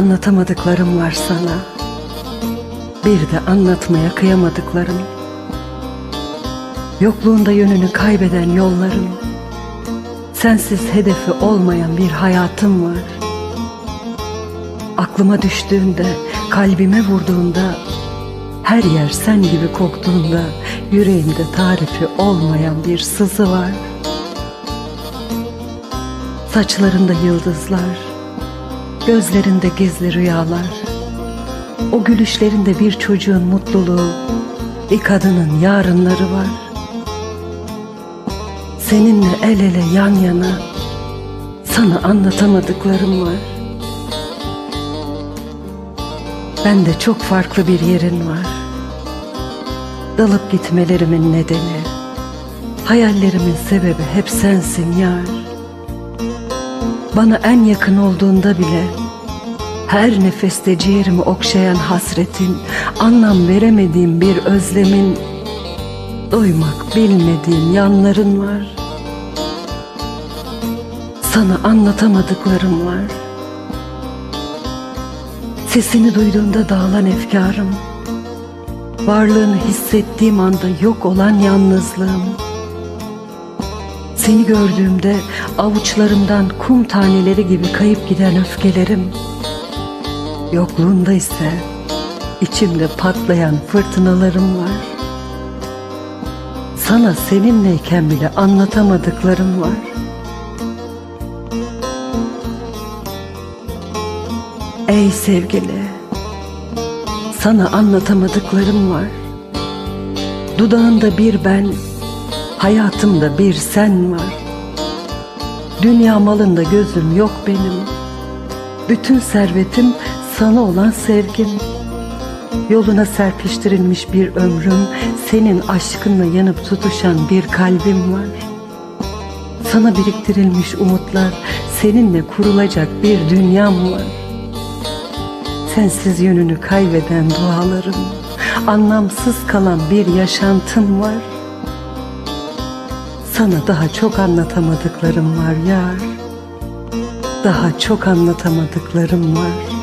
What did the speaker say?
anlatamadıklarım var sana. Bir de anlatmaya kıyamadıklarım. Yokluğunda yönünü kaybeden yollarım. Sensiz hedefi olmayan bir hayatım var. Aklıma düştüğünde, kalbime vurduğunda, her yer sen gibi koktuğunda yüreğimde tarifi olmayan bir sızı var. Saçlarında yıldızlar, gözlerinde gizli rüyalar. O gülüşlerinde bir çocuğun mutluluğu, bir kadının yarınları var. Seninle el ele yan yana sana anlatamadıklarım var. Bende çok farklı bir yerin var. Dalıp gitmelerimin nedeni, hayallerimin sebebi hep sensin yar. Bana en yakın olduğunda bile her nefeste ciğerimi okşayan hasretin, anlam veremediğim bir özlemin, doymak bilmediğim yanların var. Sana anlatamadıklarım var. Sesini duyduğunda dağılan efkarım, varlığını hissettiğim anda yok olan yalnızlığım. Seni gördüğümde avuçlarımdan kum taneleri gibi kayıp giden öfkelerim. Yokluğunda ise içimde patlayan fırtınalarım var. Sana seninleyken bile anlatamadıklarım var. Ey sevgili, sana anlatamadıklarım var. Dudağında bir ben, hayatımda bir sen var. Dünya malında gözüm yok benim. Bütün servetim sana olan sevgim. Yoluna serpiştirilmiş bir ömrüm, senin aşkınla yanıp tutuşan bir kalbim var. Sana biriktirilmiş umutlar, seninle kurulacak bir dünyam var. Sensiz yönünü kaybeden dualarım, anlamsız kalan bir yaşantım var. Sana daha çok anlatamadıklarım var yar. Daha çok anlatamadıklarım var.